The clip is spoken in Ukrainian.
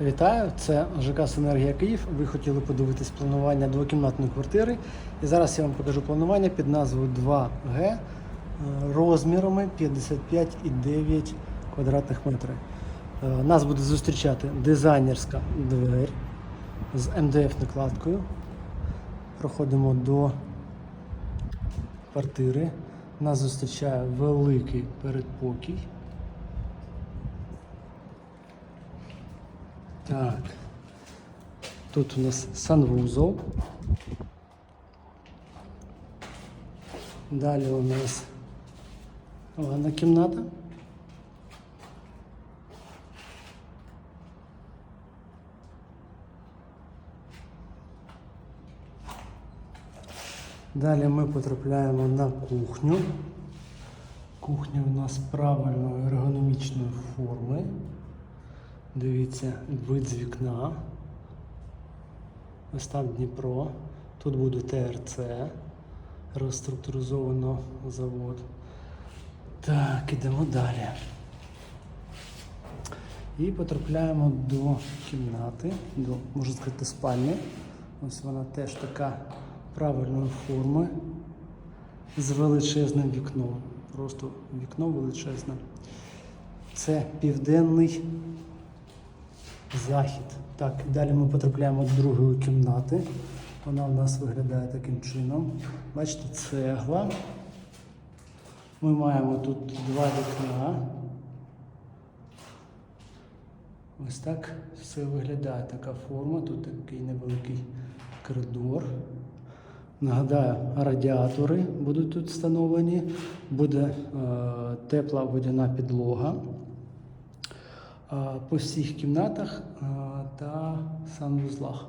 Вітаю, це ЖК Синергія Київ. Ви хотіли подивитись планування двокімнатної квартири. І зараз я вам покажу планування під назвою 2Г е, розмірами 55,9 квадратних метрів. Е, Нас буде зустрічати дизайнерська двері з МДФ-накладкою. Проходимо до квартири. Нас зустрічає великий передпокій. Так. Тут у нас санвузол. Далі у нас ванна кімната. Далі ми потрапляємо на кухню. Кухня у нас правильної ергономічної форми. Дивіться, вид з вікна. Ось там Дніпро. Тут буде ТРЦ. Розструктуризовано завод. Так, ідемо далі. І потрапляємо до кімнати, до, можна сказати, спальні. Ось вона теж така правильної форми з величезним вікном. Просто вікно величезне. Це південний захід. Так, далі ми потрапляємо до другої кімнати. Вона у нас виглядає таким чином. Бачите, цегла. Ми маємо тут два вікна. Ось так все виглядає така форма. Тут такий невеликий коридор. Нагадаю, радіатори будуть тут встановлені, буде е, тепла водяна підлога по всіх кімнатах та санвузлах.